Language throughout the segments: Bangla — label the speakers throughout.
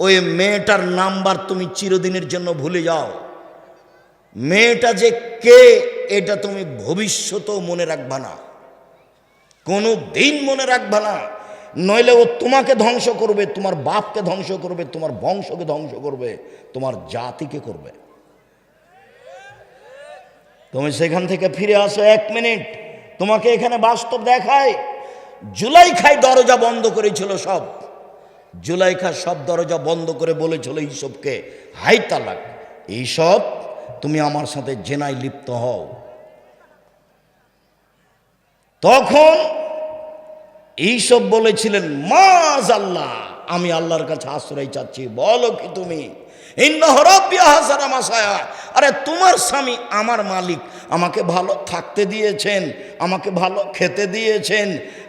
Speaker 1: ওই মেয়েটার নাম্বার তুমি চিরদিনের জন্য ভুলে যাও। মেয়েটা যে কে, এটা তুমি ভবিষ্যতেও মনে রাখবা না। কোনো দিন মনে রাখবা না। নইলে ও তোমাকে ধ্বংস করবে, তোমার বাপকে ধ্বংস করবে, তোমার বংশকে ধ্বংস করবে, তোমার জাতিকে করবে। তুমি সেখান থেকে ফিরে আসো এক মিনিট। তোমাকে এখানে বাস্তব দেখায়। জুলাইখাই দরজা বন্ধ করেছিল সব। জুলাইখা সব দরজা বন্ধ করে বলেছিল এইসবকে হাই তালাক, এইসব তুমি আমার সাথে জেনায় লিপ্ত হও। তখন এইসব বলেছিলেন মাজ আল্লাহ আমি আল্লাহর কাছে আশ্রয় চাচ্ছি, বলো কি তুমি? আরে, তোমার স্বামী আমার মালিক, আমাকে ভালো থাকতে দিয়েছেন, আমাকে ভালো খেতে দিয়েছেন,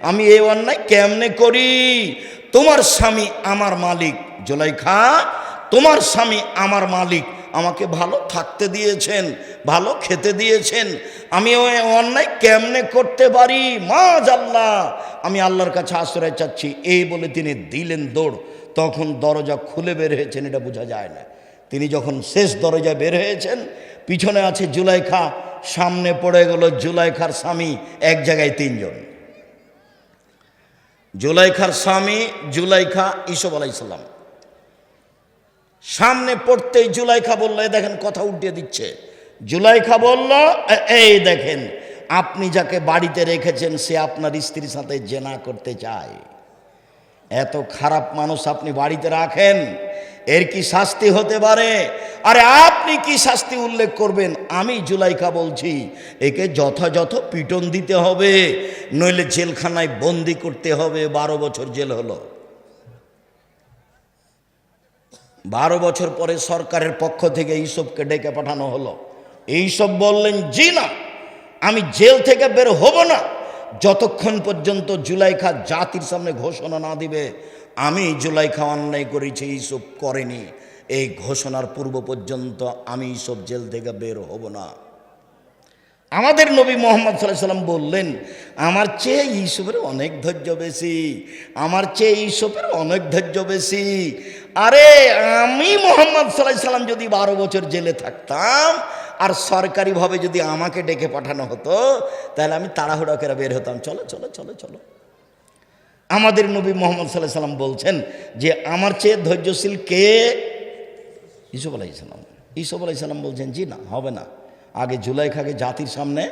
Speaker 1: আমি এই অন্যায় কেমনে করি? তোমার স্বামী আমার মালিক। জোলাইখা, তোমার স্বামী আমার মালিক। আমাকে ভালো থাকতে দিয়েছেন, ভালো খেতে দিয়েছেন। আমি ওই অন্যায় কেমনে করতে পারি? মা আল্লাহ আমি আল্লাহর কাছে আশ্রয় চাচ্ছি। এই বলে তিনি দিলেন দৌড়। তখন দরজা খুলে বের হয়েছেন, এটা বোঝা যায় না। তিনি যখন শেষ দরজা বের হয়েছেন, পিছনে আছে জুলাইখা, সামনে পড়ে গেল জুলাইখার স্বামী, এক জায়গায় তিনজন। জুলাইখার স্বামী জুলাইখা ইসব আলাইসাল্লাম সামনে পড়তেই জুলাইখা বলল, এ দেখেন কথা উঠিয়ে দিচ্ছে। জুলাইখা বলল এই দেখেন, আপনি যাকে বাড়িতে রেখেছেন, সে আপনার স্ত্রীর সাথে জেনা করতে চায়। এত খারাপ মানুষ আপনি বাড়িতে রাখেন, এর কি শাস্তি হতে পারে? আরে আপনি কি শাস্তি উল্লেখ করবেন? আমি জুলাইকা বলছি, একে যথাযথ পিটন দিতে হবে, নইলে জেলখানায় বন্দি করতে হবে, বারো বছর জেল হলো। বারো বছর পরে সরকারের পক্ষ থেকে এইসবকে ডেকে পাঠানো হলো। এইসব বললেন, জি না, আমি জেল থেকে বের হব না। যতক্ষণ পর্যন্ত জুলাইখা জাতির সামনে ঘোষণা না দিবে, আমি জুলাইখা অন্যায় করেছি, এইসব করেনি। এই ঘোষণার পূর্ব পর্যন্ত আমি এইসব জেল থেকে বের হব না। আমাদের নবী মোহাম্মদ সাল্লাহ সাল্লাম বললেন, আমার চেয়ে ইসবের অনেক ধৈর্য বেশি, আমার চেয়ে ইসবের অনেক ধৈর্য বেশি। আরে, আমি মোহাম্মদ সাল্লাহ সাল্লাম যদি বারো বছর জেলে থাকতাম আর সরকারিভাবে যদি আমাকে ডেকে পাঠানো হতো, তাহলে আমি তাড়াহুড়া করে বের হতাম। চলো চলো চলো চলো। আমাদের নবী মোহাম্মদ সাল্লাহ সাল্লাম বলছেন যে, আমার চেয়ে ধৈর্যশীল কে? ইসুফ আলাইসাল্লাম ইসুফ আলাইসাল্লাম বলছেন, জি না, হবে না। আগে জুলাইখাকে জাতির সামনে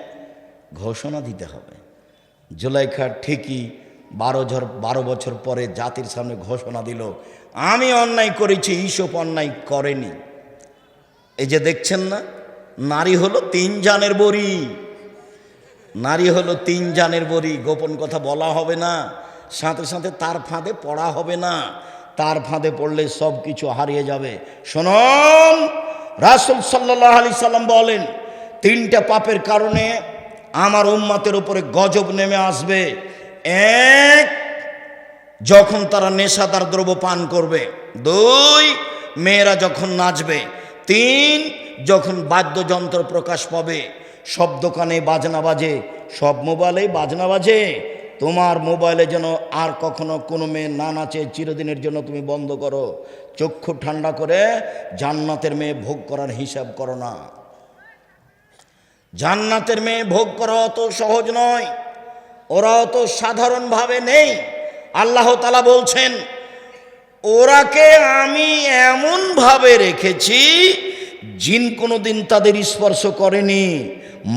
Speaker 1: ঘোষণা দিতে হবে। জুলাইখা ঠিকই বারো ঝর, বারো বছর পরে জাতির সামনে ঘোষণা দিল। আমি অন্যায় করেছি, ইসব অন্যায় করেনি। এই যে দেখছেন না নারী হলো তিন জানের বড়ি। নারী হলো তিন জানের বড়ি। গোপন কথা বলা হবে না। সাথে সাথে তার ফাঁদে পড়া হবে না। তার ফাঁদে পড়লে সব কিছু হারিয়ে যাবে। শোনন, রাসুল সাল্লাহ আলি সাল্লাম বলেন, তিনটা পাপের কারণে আমার উম্মাতের উপরে গজব নেমে আসবে। এক, যখন তারা নেশাদার দ্রব্য পান করবে। দুই, মেয়েরা যখন নাচবে। তিন, যখন বাদ্যযন্ত্র প্রকাশ পাবে, সব দোকানে বাজনা বাজে, সব মোবাইলেই বাজনা বাজে, তোমার মোবাইলে যেন আর কখনো কোনো মেয়ে না নাচে, চিরদিনের জন্য তুমি বন্ধ করো। চক্ষু ঠান্ডা করে জান্নাতের মেয়ে ভোগ করার হিসাব করো না। জান্নাতের মেয়ে ভোগ করা অত সহজ নয়। ওরা অত সাধারণভাবে নেই। আল্লাহ তালা বলছেন ওরাকে আমি এমনভাবে রেখেছি, জিন কোনোদিন তাদের স্পর্শ করেনি,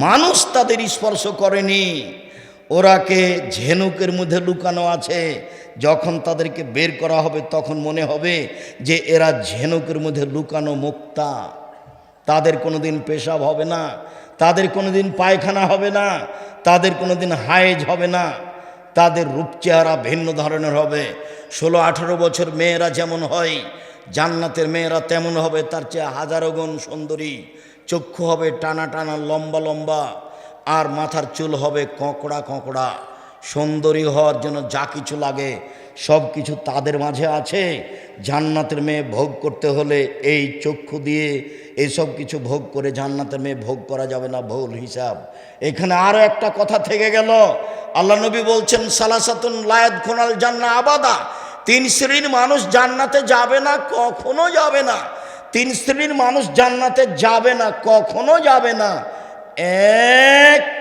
Speaker 1: মানুষ তাদের স্পর্শ করেনি। ওরাকে ঝেনুকের মধ্যে লুকানো আছে, যখন তাদেরকে বের করা হবে তখন মনে হবে যে এরা ঝেনুকের মধ্যে লুকানো মুক্তা। তাদের কোনোদিন পেশাব হবে না, তাদের কোনোদিন পায়খানা হবে না, তাদের কোনোদিন হায়েজ হবে না, তাদের রূপ চেহারা ভিন্ন ধরনের হবে। ষোলো আঠারো বছর মেয়েরা যেমন হয়, জান্নাতের মেয়েরা তেমন হবে, তার চেয়ে হাজারো গুণ সুন্দরী। চক্ষু হবে টানা টানা, লম্বা লম্বা, আর মাথার চুল হবে কঁকড়া কঁকড়া। সুন্দরী হওয়ার জন্য যা কিছু লাগে, সব কিছু তাদের মাঝে আছে। জান্নাতের মেয়ে ভোগ করতে হলে এই চক্ষু দিয়ে এইসব কিছু ভোগ করে জান্নাতের মেয়ে ভোগ করা যাবে না, ভুল হিসাব। এখানে আরও একটা কথা থেকে গেল। আল্লাহ নবী বলছেন, সালাসাতুন লায়াত খোনাল জান্না আবাদা। তিন শ্রেণির মানুষ জান্নাতে যাবে না, কখনো যাবে না। তিন শ্রেণির মানুষ জান্নাতে যাবে না, কখনো যাবে না। এক।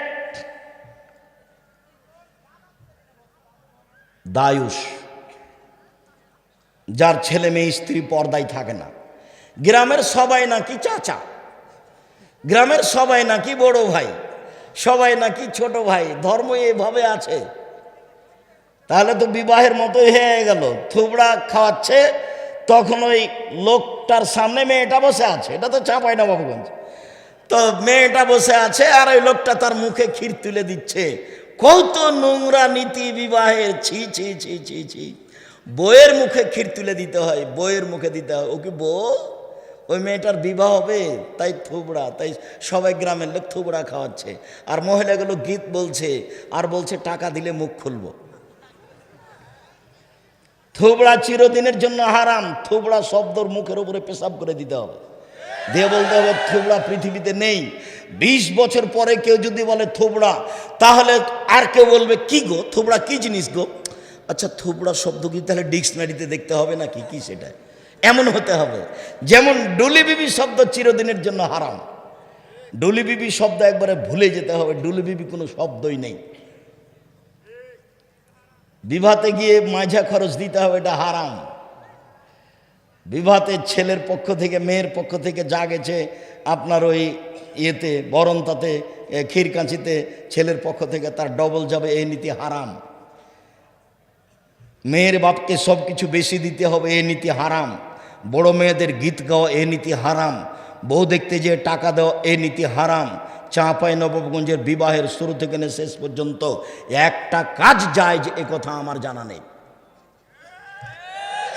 Speaker 1: দায়ুষ যার ছেলে মেয়ে, স্ত্রী পর্দায় থাকে না। গ্রামের সবাই নাকি চাচা। গ্রামের সবাই নাকি বড় ভাই। সবাই নাকি ছোট ভাই। ধর্ম এভাবে আছে। তাহলে তো বিবাহের মতোই হয়ে গেল। থুবড়া খাওয়াচ্ছে, তখন ওই লোকটার সামনে মেয়েটা বসে আছে। এটা তো চাপাই না বাবুগঞ্জ তো মেয়েটা বসে আছে আর ওই লোকটা তার মুখে ক্ষীর তুলে দিচ্ছে। কত নোংরা নীতি বিবাহের ছি ছি ছি ছি ছি। বইয়ের মুখে ক্ষীর তুলে দিতে হয় বইয়ের মুখে দিতে হয়। ও কি বউ? ওই মেয়েটার বিবাহ হবে? তাই থুবড়া, তাই সবাই গ্রামের লোক থুবড়া খাওয়াচ্ছে। আর মহিলাগুলো গীত বলছে, আর বলছে, টাকা দিলে মুখ খুলবো। থুবড়া চিরদিনের জন্য হারাম। থুবড়া শব্দর মুখের উপরে পেশাব করে দিতে হবে। দিয়ে বলতে হবে, থুবড়া পৃথিবীতে নেই। বিশ বছর পরে কেউ যদি বলে থুবড়া, তাহলে আর কেউ বলবে, কি গো? থুবড়া কি জিনিস গো? আচ্ছা থুবড়া শব্দ কি? তাহলে ডিকশনারিতে দেখতে হবে নাকি? কি সেটা? এমন হতে হবে। যেমন ডুলি বিবি শব্দ চিরদিনের জন্য হারাম। ডুলি বিবি শব্দ একবারে ভুলে যেতে হবে। ডুলি বিবি কোনো শব্দই নেই। বিবাহতে গিয়ে মাঝা খরচ দিতে হবে, এটা হারাম। বিবাহতে ছেলের পক্ষ থেকে, মেয়ের পক্ষ থেকে যা গেছে, আপনার ওই ইয়েতে, বরন্তাতে ক্ষীরকাঁচিতে ছেলের পক্ষ থেকে তার ডবল যাবে, এই নীতি হারাম। মেয়ের বাপকে সব কিছু বেশি দিতে হবে এ নীতি হারাম। বড় মেয়েদের গীত গাওয়া এ নীতি হারাম। বউ দেখতে যে টাকা দেওয়া এ নীতি হারাম। চাঁপাই নবাবগঞ্জের বিবাহের শুরু থেকে নিয়ে শেষ পর্যন্ত একটা কাজ যায় যে কথা আমার জানা নেই।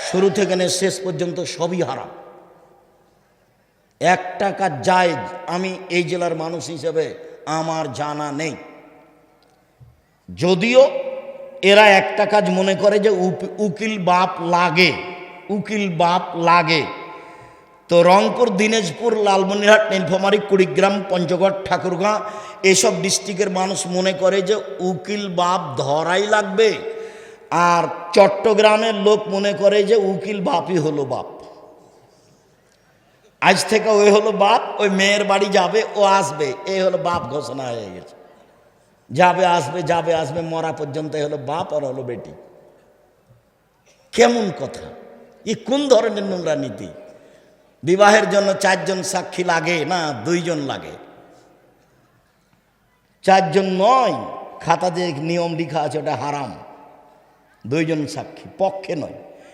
Speaker 1: শুরু থেকে নিয়ে শেষ পর্যন্ত সবই হারাম। একটা কাজ যায়, আমি এই জেলার মানুষ হিসেবে আমার জানা নেই। যদিও এরা একটা কাজ মনে করে যে উকিল বাপ লাগে, উকিল বাপ লাগে। তো রংপুর, দিনাজপুর, লালমনিরহাট, নীলফামারী, কুড়িগ্রাম, পঞ্চগড়, ঠাকুরগাঁ, এসব ডিস্ট্রিক্টের মানুষ মনে করে যে উকিল বাপ ধরাই লাগবে। আর চট্টগ্রামের লোক মনে করে যে উকিল বাপই হলো বাপ। আজ থেকে ওই হলো বাপ, ওই মেয়ের বাড়ি যাবে, ও আসবে, এই হলো বাপ ঘোষণা হয়ে গেছে। যাবে, আসবে যাবে, আসবে, মরা পর্যন্ত হলো বাপ আর হলো বেটি। কেমন কথা? এ কোন ধরনের নোংরা নীতি? বিবাহের জন্য চারজন সাক্ষী লাগে না দুইজন লাগে? চারজন নয়, খাতা যে নিয়ম লিখা আছে ওটা হারাম। দুইজন সাক্ষী, পক্ষে নয়।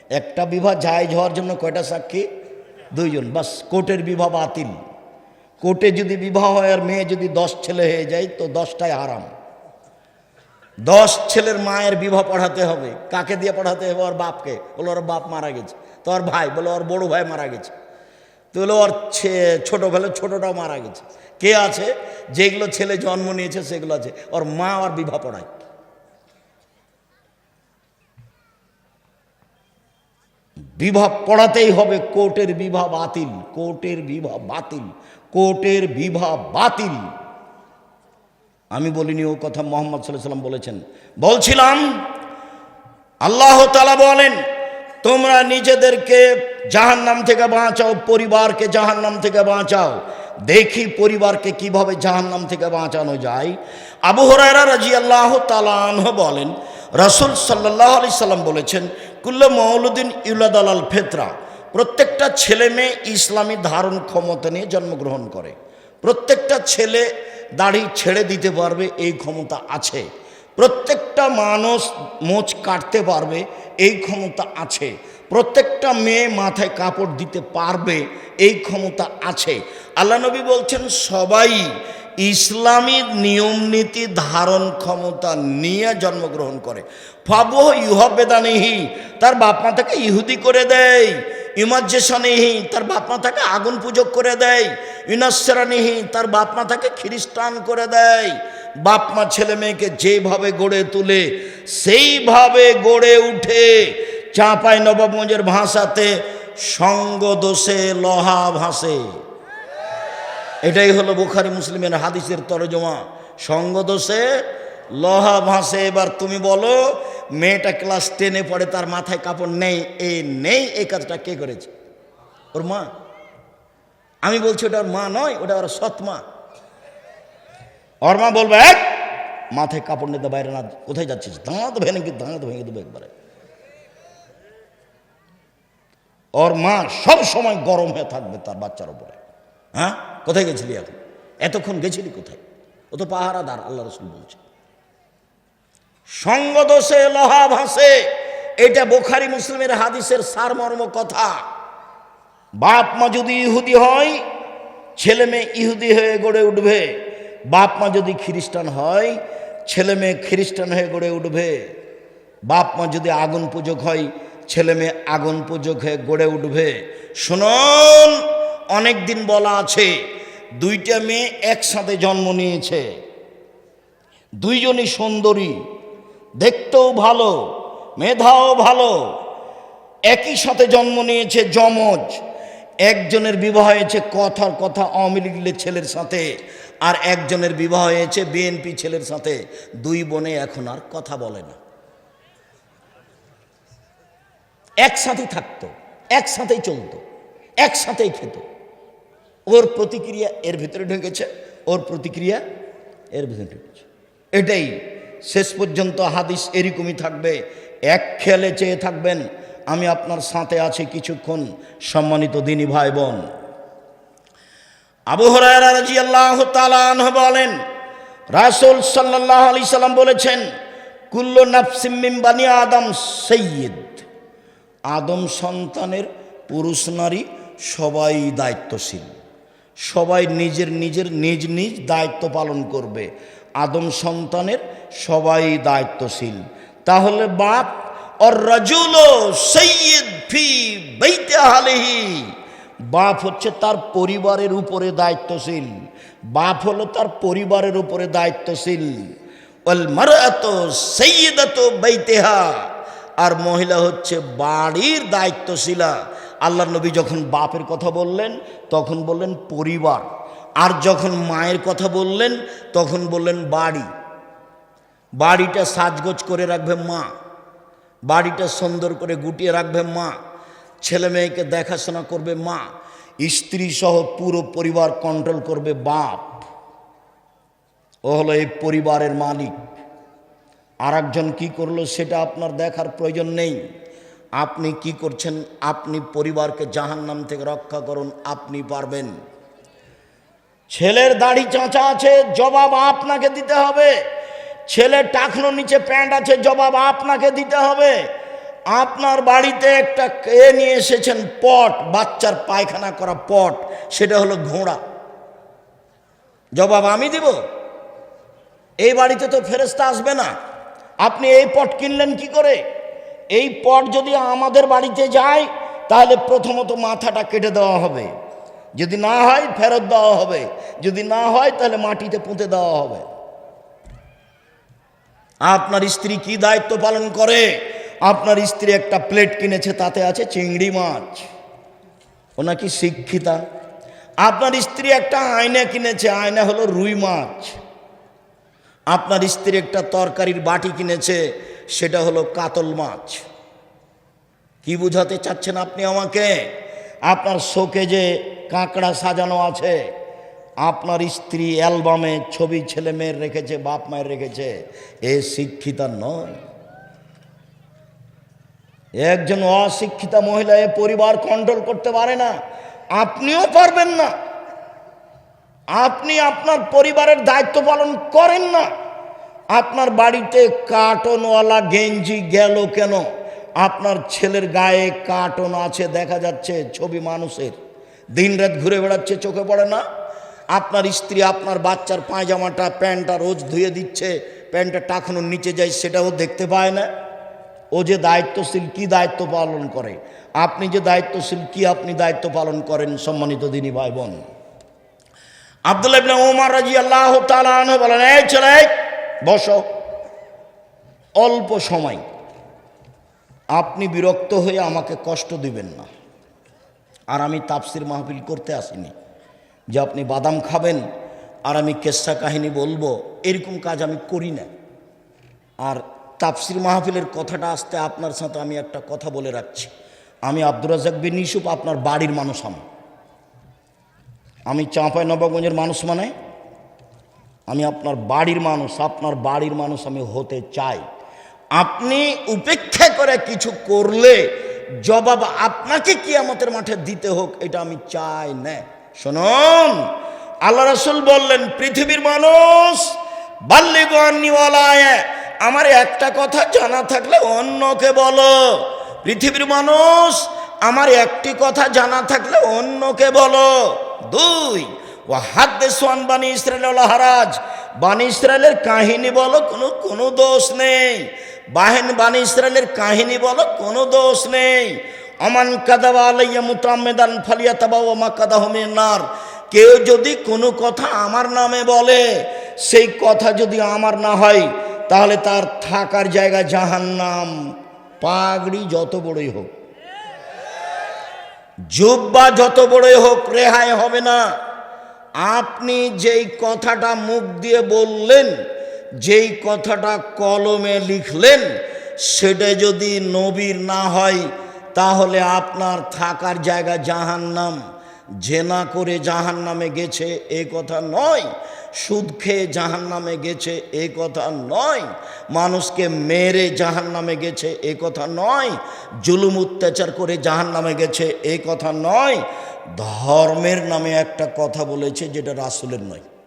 Speaker 1: একটা বিবাহ জায়জ হওয়ার জন্য কয়টা সাক্ষী? দুইজন। বাস, কোর্টের বিবাহ বাতিল। কোর্টে যদি বিবাহ হয় আর মেয়ে যদি দশ ছেলে হয়ে যায়, তো দশটাই হারাম। দশ ছেলের মায়ের বিবাহ পড়াতে হবে। কাকে দিয়ে পড়াতে হবে? ওর বাপকে। বলে, ওর বাপ মারা গেছে। তো ওর ভাই, বলে, ওর বড় ভাই মারা গেছে। তো বলে ওর ছে- ছোট ফেলে ছোটটাও মারা গেছে। কে আছে? যেগুলো ছেলে জন্ম নিয়েছে, সেগুলো আছে। ওর মা আর বিবাহ পড়ায়। বিবাহ পড়াতেই হবে, কোর্টের বিবাহ বাতিল, কোর্টের বিবাহ বাতিল, কোর্টের বিবাহ বাতিল। আমি বলিনি ও কথা মোহাম্মদ সাল্লাহ সাল্লাম বলেছেন। বলছিলাম, আল্লাহ তালা বলেন তোমরা নিজেদেরকে জাহান্নাম থেকে বাঁচাও, পরিবারকে জাহান্নাম থেকে বাঁচাও। দেখি পরিবারকে কীভাবে জাহান্নাম থেকে বাঁচানো যায়। আবু হরাইরা রাজি আল্লাহ তালাহ বলেন, রসুল সাল্লাহ আলি সাল্লাম বলেছেন, কুল্ল মৌলুদ্দিন ইউলাদ আলাল ফেতরা। প্রত্যেকটা ছেলে মেয়ে ইসলামী ধারণ ক্ষমতা নিয়ে জন্মগ্রহণ করে। প্রত্যেকটা ছেলে দাড়ি ছেড়ে দিতে পারবে, এই ক্ষমতা আছে। প্রত্যেকটা মানুষ মোচ কাটতে পারবে, এই ক্ষমতা আছে। প্রত্যেকটা মেয়ে মাথায় কাপড় দিতে পারবে, এই ক্ষমতা আছে। আল্লাহ নবী বলছেন, সবাই ইসলামী নিয়ম নীতি ধারণ ক্ষমতা নিয়ে জন্মগ্রহণ করে। ফাবহ ইহবেদানিহি তার বাপ মা তাকে ইহুদি করে দেয়। ইমাজ্জেশনিহি তার বাপ মা তাকে আগুন পূজক করে দেয়। ইনাসরানিহি তার বাপ মা তাকে খ্রিস্টান করে দেয়। বাপ মা ছেলে মেয়েকে যেভাবে গড়ে তুলে, সেইভাবে গড়ে উঠে চাঁপাই নবাবগঞ্জের ভাষাতে সঙ্গ দোষে লহা ভাসে। এটাই হলো বুখারি মুসলিমের হাদিসের তরজমা। সঙ্গ দোষে লহা ভাসে এবার তুমি বলো মেয়েটা ক্লাস টেনে পড়ে তার মাথায় কাপড় নেই এই নেই এই কাজটা কে করেছে? ওর মা। আমি বলছি ওটা ওর মা নয় ওটা ওর সৎ মা। ওর মা বলবে "এক, মাথায় কাপড় নিতে বাইরে না কোথায় যাচ্ছিস? দাঁত ভেঙে কি দাঁত ভেঙে দেবো একবারে। ওর মা সব সময় গরম হয়ে থাকবে তার বাচ্চার উপরে। হ্যাঁ? কোথায় গেছিলি এখন? এতক্ষণ গেছিলি কোথায়? ও তো পাহারাদার আল্লাহ রসুল বলছে। সঙ্গদোষে লোহা ভাসে। এটা বোখারি মুসলিমের হাদিসের সারমর্ম কথা। বাপ মা যদি ইহুদি হয়, ছেলে মেয়ে ইহুদি হয়ে গড়ে উঠবে। বাপ মা যদি খ্রিস্টান হয়, ছেলে মেয়ে খ্রিস্টান হয়ে গড়ে উঠবে। বাপ মা যদি আগুন পূজক হয়, ছেলে মেয়ে আগুন পূজক হয়ে গড়ে উঠবে। শুনুন অনেক দিন বলা আছে, দুইটা মেয়ে একসাথে জন্ম নিয়েছে। দুইজনই সুন্দরী দেখতেও ভালো, মেধাও ভালো। একই সাথে জন্ম নিয়েছে যমজ। একজনের বিবাহ হয়েছে কথার কথা আওয়ামী লীগের ছেলের সাথে, আর একজনের বিবাহ হয়েছে বিএনপি ছেলের সাথে। দুই বোনে এখন আর কথা বলে না। একসাথেই থাকতো, একসাথেই চলতো, একসাথেই খেত। ওর প্রতিক্রিয়া এর ভিতরে ঢুকেছে, ওর প্রতিক্রিয়া এর ভিতরে ঢুকেছে। এটাই শেষ পর্যন্ত হাদিস এরকমই থাকবে। এক খেলে চেয়ে থাকবেন, আমি আপনার সাথে আছি কিছুক্ষণ, সম্মানিত দিনী ভাই বোন আবু আনহু বলেন, রাসূল সাল্লাল্লাহু আলাইহি সাল্লাম বলেছেন, কুল্লু নাফসিম বানি আদম সাইয়্যিদ। আদম সন্তানের পুরুষ নারী সবাই দায়িত্বশীল। সবাই নিজের নিজের নিজ নিজ দায়িত্ব পালন করবে। আদম সন্তানের সবাই দায়িত্বশীল। তাহলে বাপ বাপ হচ্ছে তার পরিবারের উপরে দায়িত্বশীল। বাপ হলো তার পরিবারের উপরে দায়িত্বশীল। আর মহিলা হচ্ছে বাড়ির দায়িত্বশীলা। আল্লাহ নবী যখন বাপের কথা বললেন, তখন বললেন পরিবার। আর যখন মায়ের কথা বললেন, তখন বললেন, বাড়ি। বাড়িটা সাজগোজ করে রাখবে মা। বাড়িটা সুন্দর করে গুটিয়ে রাখবে মা। ছেলে মেয়েকে দেখাশোনা করবে মা। স্ত্রী সহ পুরো পরিবার কন্ট্রোল করবে বাপ। ও হলো এই পরিবারের মালিক। আর একজন কী করল সেটা আপনার দেখার প্রয়োজন নেই। আপনি কি করছেন? আপনি পরিবারকে জাহান্নাম থেকে রক্ষা করুন, আপনি পারবেন। ছেলের দাড়ি চাঁচা আছে, জবাব আপনাকে দিতে হবে। ছেলের টাকনো নিচে প্যান্ট আছে, জবাব আপনাকে দিতে হবে। আপনার বাড়িতে একটা এ নিয়ে এসেছেন পট, বাচ্চার পায়খানা করা পট, সেটা হলো ঘোড়া। জবাব আমি দিব? এই বাড়িতে তো ফেরেস্তা আসবে না। আপনি এই পট কিনলেন কি করে? এই পট যদি আমাদের বাড়িতে যায়, তাহলে প্রথমত মাথাটা কেটে দেওয়া হবে। যদি না হয়, ফেরত দেওয়া হবে। যদি না হয়, তাহলে মাটিতে পুঁতে দেওয়া হবে। আপনার স্ত্রী কি দায়িত্ব পালন করে? আপনার স্ত্রী একটা প্লেট কিনেছে, তাতে আছে চিংড়ি মাছ। ও নাকি শিক্ষিতা। আপনার স্ত্রী একটা আয়না কিনেছে, আয়না হলো রুই মাছ। আপনার স্ত্রী একটা তরকারির বাটি কিনেছে, সেটা হলো কাতল মাছ। কি বুঝাতে চাচ্ছেন আপনি আমাকে? আপনার শোকে যে কাঁকড়া সাজানো আছে। আপনার স্ত্রী অ্যালবামে ছবি ছেলে মেয়ের রেখেছে, বাপ মায়ের রেখেছে। এ শিক্ষিতা নয়। একজন অশিক্ষিতা মহিলা এ পরিবার কন্ট্রোল করতে পারে না। আপনিও পারবেন না। আপনি আপনার পরিবারের দায়িত্ব পালন করেন না। আপনার বাড়িতে কার্টনওয়ালা গেঞ্জি গেল কেন? আপনার ছেলের গায়ে কার্টন আছে, দেখা যাচ্ছে ছবি মানুষের। দিনরাত ঘুরে বেড়াচ্ছে, চোখে পড়ে না। আপনার স্ত্রী আপনার বাচ্চার পায়জামাটা, প্যান্টটা রোজ ধুয়ে দিচ্ছে, প্যান্টটা টাকানোর নিচে যায়, সেটাও দেখতে পায় না। ও যে দায়িত্বশীল, কি দায়িত্ব পালন করে? আপনি যে দায়িত্বশীল, কি আপনি দায়িত্ব পালন করেন? সম্মানিত দিনী ভাই বোন আব্দুল্লাহ রাজি আল্লাহ বলেন, এই ছেলে, বসো। অল্প সময়। আপনি বিরক্ত হয়ে আমাকে কষ্ট দিবেন না। আর আমি তাপসির মাহফিল করতে আসিনি। যে আপনি বাদাম খাবেন আর আমি কেসা কাহিনী বলব, এরকম কাজ আমি করি না। আর তাফসির মাহফিলের কথাটা আসতে আপনার সাথে আমি একটা কথা বলে রাখছি। আমি আব্দুর রাজাক বিন ইউসুফ আপনার বাড়ির মানুষ আমি। আমি চাঁপাই নবাবগঞ্জের মানুষ মানে আমি আপনার বাড়ির মানুষ, আপনার বাড়ির মানুষ আমি হতে চাই। আপনি উপেক্ষা করে কিছু করলে জবাব আপনাকে কিয়ামতের মাঠে দিতে হোক, এটা আমি চাই না। শুনুন, আল্লাহ রসুল বললেন, পৃথিবীর মানুষ বাল্যগণিওয়ালায় আমার একটা কথা জানা থাকলে অন্যকে বলো। পৃথিবীর মানুষ, আমার একটি কথা জানা থাকলে অন্যকে বলো। দুই ও হাত সোয়ান বানি ইসরায়েল হারাজ, বানি ইসরায়েলের কাহিনী বলো, কোনো কোনো দোষ নেই। বাহেন বানি ইসরায়েলের কাহিনী বলো, কোনো দোষ নেই। অমান কাদাবা আলাইয়া মুতামেদান ফালিয়া তাবা ও মা কাদা নার। কেউ যদি কোনো কথা আমার নামে বলে, সেই কথা যদি আমার না হয়, তাহলে তার থাকার জায়গা জাহান্নাম। পাগড়ি যত বড়ই হোক। জুব্বা যত বড়ই হোক, রেহাই হবে না। আপনি যেই কথাটা মুখ দিয়ে বললেন যেই কথাটা কলমে লিখলেন, সেটা যদি নবীর না হয়, তাহলে আপনার থাকার জায়গা জাহান্নাম। জেনা করে জাহান নামে গেছে, এ কথা নয়। সুদ খেয়ে জাহান নামে গেছে, এ কথা নয়। মানুষকে মেরে জাহান নামে গেছে, এ কথা নয়। জুলুম অত্যাচার করে জাহান নামে গেছে, এ কথা নয়। ধর্মের নামে একটা কথা বলেছে, যেটা রাসুলের নয়।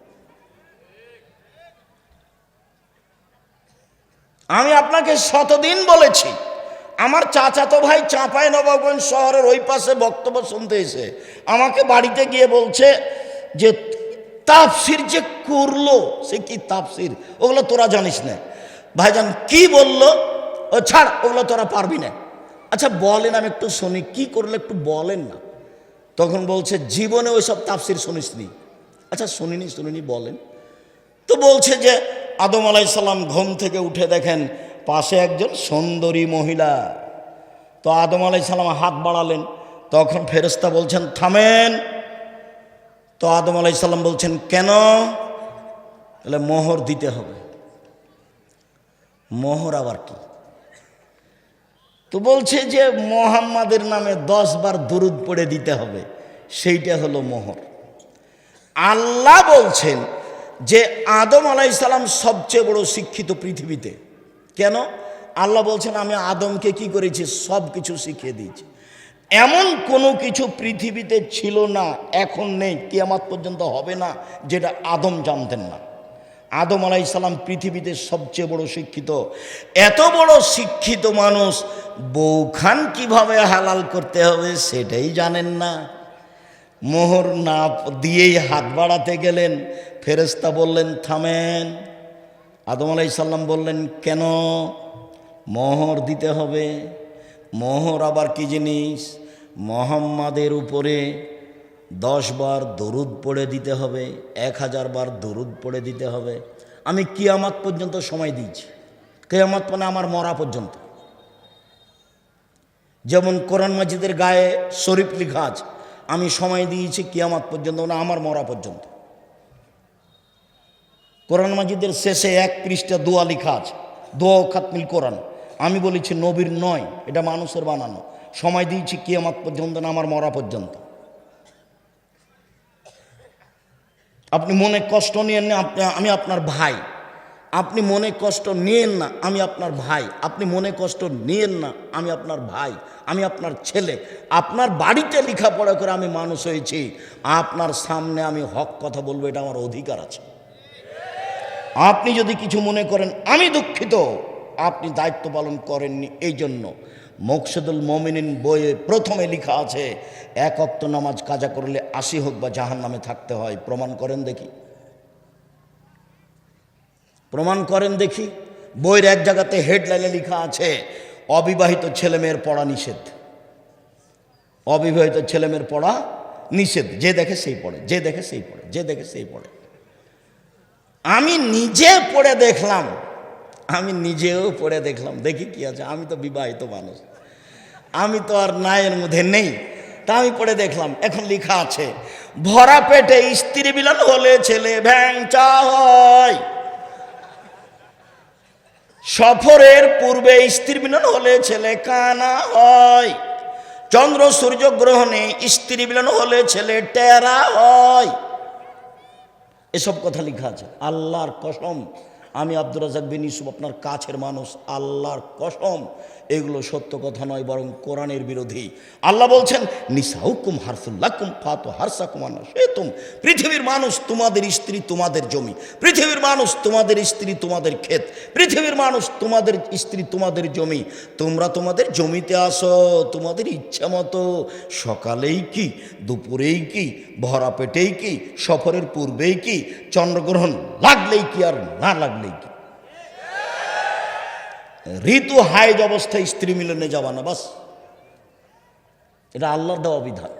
Speaker 1: আমি আপনাকে শতদিন বলেছি, আমার চাচাতো ভাই চাঁপাই নবাবগঞ্জ শহরের ওই পাশে বক্তব্য শুনতে এসে আমাকে বাড়িতে গিয়ে বলছে যে, তাপসির যে করল, সে কি তাপসির? ওগুলো তোরা জানিস না। ভাইজান কি বলল? ও ছাড়, ওগুলো তোরা পারবি না। আচ্ছা বলেন, আমি একটু শুনি, কি করলে একটু বলেন না? তখন বলছে, জীবনে ওই সব তাপসির শুনিসনি। আচ্ছা শুনিনি শুনিনি, বলেন। তো বলছে যে আদম আলাইসাল্লাম ঘুম থেকে উঠে দেখেন পাশে একজন সুন্দরী মহিলা। তো আদম আলাইসাল্লাম হাত বাড়ালেন। তখন ফেরেস্তা বলছেন, থামেন। তো আদম আলাইসাল্লাম বলছেন, কেন? তাহলে মোহর দিতে হবে। মোহর আবার কি? তো বলছে যে মোহাম্মাদের নামে দশ বার দুরুদ পড়ে দিতে হবে। সেইটা হলো মোহর। আল্লাহ বলছেন যে আদম আলাইসাল্লাম সবচেয়ে বড় শিক্ষিত পৃথিবীতে। কেন? আল্লাহ বলছেন, আমি আদমকে কি করেছি? সব কিছু শিখিয়ে দিয়েছি। এমন কোনো কিছু পৃথিবীতে ছিল না, এখন নেই, কিয়ামাত পর্যন্ত হবে না, যেটা আদম জানতেন না। আদম আলাই সালাম পৃথিবীতে সবচেয়ে বড় শিক্ষিত। এত বড় শিক্ষিত মানুষ বৌখান কীভাবে হালাল করতে হবে সেটাই জানেন না। মোহর না দিয়েই হাত বাড়াতে গেলেন ফেরেস্তা বললেন, থামেন। আদম আলাই সাল্লাম বললেন, কেন? মোহর দিতে হবে। মোহর আবার কি জিনিস? মোহাম্মাদের উপরে দশ বার দরুদ পড়ে দিতে হবে, এক হাজার বার দরুদ পড়ে দিতে হবে। আমি কিয়ামাত পর্যন্ত সময় দিয়েছি। কেয়ামাত মানে আমার মরা পর্যন্ত। যেমন কোরআন মাজিদের গায়ে শরীফ লিখা আছে, আমি সময় দিয়েছি কিয়ামাত পর্যন্ত, না, আমার মরা পর্যন্ত। কোরআন মাজিদের শেষে এক পৃষ্ঠা দোয়া লিখা আছে। দোয়া খাতমিল কোরআন। আমি বলেছি, নবীর নয়, এটা মানুষের বানানো। সময় দিয়েছি কিয়ামাত পর্যন্ত না আমার মরা পর্যন্ত। আপনি মনে কষ্ট নিয়েন না আমি আপনার ভাই। আপনি মনে কষ্ট নিয়েন না, আমি আপনার ভাই। আপনি মনে কষ্ট নিয়েন না, আমি আপনার ভাই। আমি আপনার ছেলে। আপনার বাড়িতে লেখাপড়া করে আমি মানুষ হয়েছি। আপনার সামনে আমি হক কথা বলব, এটা আমার অধিকার আছে। আপনি যদি কিছু মনে করেন, আমি দুঃখিত। আপনি দায়িত্ব পালন করেননি এই জন্য মকসুদুল মমিনিন বইয়ে প্রথমে লেখা আছে, এক অক্ত নামাজ কাজা করলে আশি হোক বা জাহান নামে থাকতে হয়। প্রমাণ করেন দেখি। প্রমাণ করেন দেখি। বইয়ের এক জায়গাতে হেডলাইনে লেখা আছে, অবিবাহিত ছেলেমেয়ের পড়া নিষেধ। অবিবাহিত ছেলেমেয়ের পড়া নিষেধ। যে দেখে সেই পড়ে, যে দেখে সেই পড়ে, যে দেখে সেই পড়ে। আমি নিজে পড়ে দেখলাম। আমি নিজেও পড়ে দেখলাম। দেখি কি আছে? আমি তো বিবাহিত মানুষ। আমি তো আর নায়ের মধ্যে নেই। তা আমি পড়ে দেখলাম। এখন লেখা আছে, ভরা পেটে স্ত্রী মিলন হলে ছেলে ভ্যাংচা হয়। সফরের পূর্বে স্ত্রী মিলন হলে ছেলে কানা হয়। চন্দ্র সূর্য গ্রহণে স্ত্রী মিলন হলে ছেলে টেরা হয়। এসব কথা লেখা আছে। আল্লাহর কসম, আমি আব্দুর রাজাক বিন ইউসুফ আপনার কাছের মানুষ, আল্লাহর কসম। এগুলো সত্য কথা নয়, বরং কোরআনের বিরোধী। আল্লাহ বলছেন, নিসাউকুম হারসুল্লাকুম ফাতো হারসা কুমানা সে তুম পৃথিবীর মানুষ তোমাদের স্ত্রী তোমাদের জমি, পৃথিবীর মানুষ তোমাদের স্ত্রী তোমাদের ক্ষেত, পৃথিবীর মানুষ তোমাদের স্ত্রী তোমাদের জমি। তোমরা তোমাদের জমিতে আসো, তোমাদের ইচ্ছা মতো। সকালেই কি, দুপুরেই কি, ভরা পেটেই কি, সফরের পূর্বেই কি, চন্দ্রগ্রহণ লাগলেই কি আর না লাগলেই কি? ঋতু হাইজ অবস্থায় স্ত্রী মিলনে যাওয়া না, বাস। এটা আল্লাহর দেওয়া বিধান।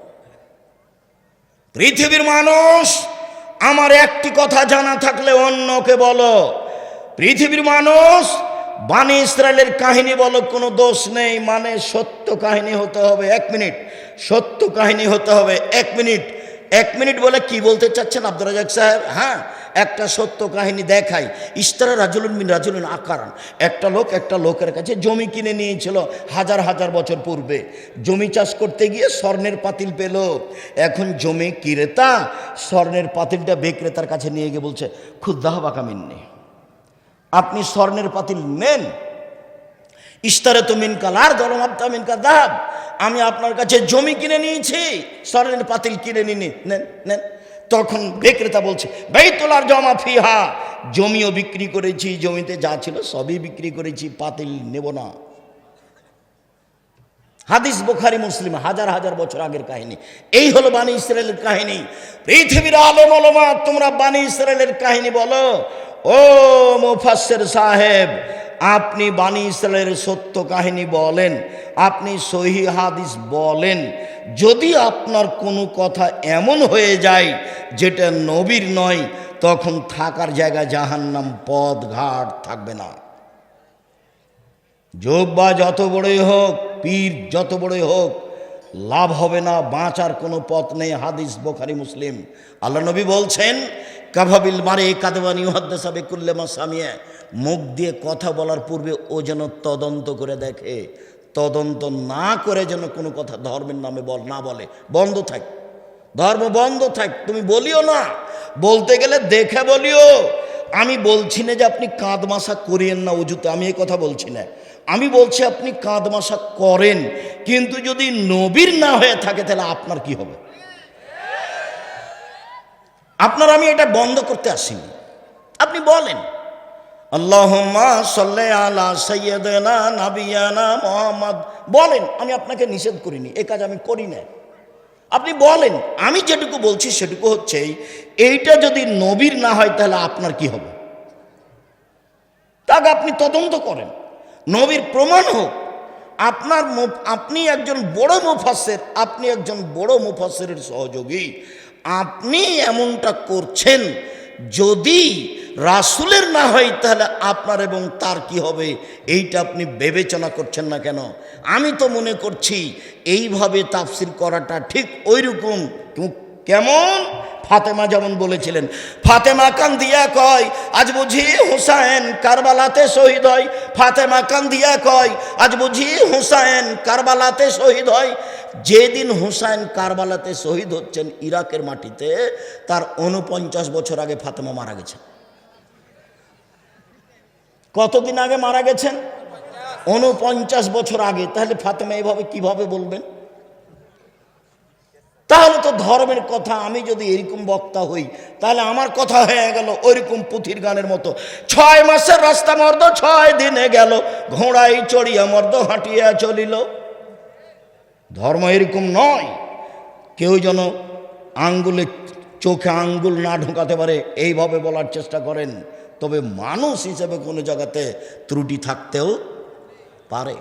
Speaker 1: পৃথিবীর মানুষ, আমার একটি কথা জানা থাকলে অন্যকে বলো। পৃথিবীর মানুষ, বাণী ইসরায়েলের কাহিনী বলো, কোনো দোষ নেই মানে সত্য কাহিনী হতে হবে এক মিনিট। সত্য কাহিনী হতে হবে এক মিনিট। এক মিনিট বলে কি বলতে চাচ্ছেন আব্দুল রাজাক সাহেব? হ্যাঁ একটা সত্য কাহিনী দেখাই। ইস্তারা রাজুলুন মিন রাজুলুন আকারান। একটা লোক একটা লোকের কাছে জমি কিনে নিয়েছিল হাজার হাজার বছর পূর্বে। জমি চাষ করতে গিয়ে স্বর্ণের পাতিল পেল। এখন জমি কিরেতা, স্বর্ণের পাতিলটা বিক্রেতার কাছে নিয়ে গিয়ে বলছে ক্ষুদ্দাহ বাকামিন্নি আপনি স্বর্ণের পাতিল নেন। ইস্তারে তো মিনকাল আর গরম আপ্তা মিনকা দাব আমি আপনার কাছে জমি কিনে নিয়েছি, স্বর্ণের পাতিল কিনে নিনি নেন নেন। তখন বিক্রেতা বলছে বেতলার জমা ফিহা, জমিও বিক্রি করেছি, জমিতে যা ছিল সবই বিক্রি করেছি, পাতিল নেব না। হাদিস বোখারি, মুসলিম, হাজার হাজার বছর আগের কাহিনী। এই হলো বাণী ইসরায়েলের কাহিনী। পৃথিবীর আলেম অলমা তোমরা বাণী ইসরায়েলের কাহিনী বলো। ও মুফাসের সাহেব আপনি বাণী ইসরায়েলের সত্য কাহিনী বলেন, আপনি সহি হাদিস বলেন, যদি আপনার কোনো কথা এমন হয়ে যায় যেটা নবীর নয়, তখন থাকার জায়গা জাহান্নাম পদ ঘাট থাকবে না। যোগবা যত বড়ই হোক, পীর যত বড়ই হোক, লাভ হবে না, বাঁচার কোনো পথ নেই, হাদিস বোখারি মুসলিম। আল্লাহ নবী বলছেন কাভাবিল মারে কাদেবানি হাদ্দাসাবে কুল্লেমা সামিয়া। মুখ দিয়ে কথা বলার পূর্বে ও যেন তদন্ত করে দেখে। তদন্ত না করে যেন কোনো কথা ধর্মের নামে বল, না বলে। বন্ধ থাক। ধর্ম বন্ধ থাক, তুমি বলিও না। বলতে গেলে দেখে বলিও। আমি বলছি না যে আপনি কাঁদমাশা করিয়েন না অজুতে, আমি এই কথা বলছি না। আমি বলছি আপনি কাঁদমাশা করেন, কিন্তু যদি নবীর না হয়ে থাকে তাহলে আপনার কি হবে? আপনার আমি এটা বন্ধ করতে আসিনি। আপনি বলেন। আল্লাহম্মা সাল্লে আলা সৈয়দনা নাবিয়ানা মোহাম্মদ। বলেন, আমি আপনাকে নিষেধ করিনি, এ কাজ আমি করি না আপনি বলেন, আমি যেটুকু বলছি সেটুকু হচ্ছে এইটা যদি নবীর না হয় তাহলে আপনার কি হবে? তাকে আপনি তদন্ত করেন। নবীর প্রমাণ হোক, আপনার আপনি একজন বড় মুফাসের আপনি একজন বড় মুফাসের সহযোগী। আপনি এমনটা করছেন যদি রাসুলের না হয়, তাহলে আপনার এবং তার কি হবে? এইটা আপনি বিবেচনা করছেন না কেন? আমি তো মনে করছি, এইভাবে তাফসির করাটা ঠিক ওই রকম কেমন? ফাতেমা যেমন বলেছিলেন, ফাতেমা কান্দিয়া কয়, আজ বুঝি হুসাইন কারবালাতে শহীদ হয়। ফাতেমা কান্দিয়া কয়, আজ বুঝি হুসাইন কারবালাতে শহীদ হয়। যেদিন হুসাইন কারবালাতে শহীদ হচ্ছেন ইরাকের মাটিতে, তার উনপঞ্চাশ বছর আগে ফাতেমা মারা গেছে কতদিন আগে মারা গেছেন? উনপঞ্চাশ বছর আগে। তাহলে ফাতেমা এভাবে কীভাবে বলবেন? তাহলে তো ধর্মের কথা, আমি যদি এরকম বক্তা হই, তাহলে আমার কথা হয়ে গেল ওইরকম পুথির গানের মতো। ছয় মাসের রাস্তা মর্দ, ছয় দিনে গেল, ঘোড়াই চড়িয়া মর্দ হাঁটিয়া চলিল। ধর্ম এরকম নয়। কেউ যেন আঙ্গুলে, চোখে আঙ্গুল না ঢোকাতে পারে, এইভাবে বলার চেষ্টা করেন। তবে মানুষ হিসেবে কোনো জায়গাতে ত্রুটি থাকতেও পারে।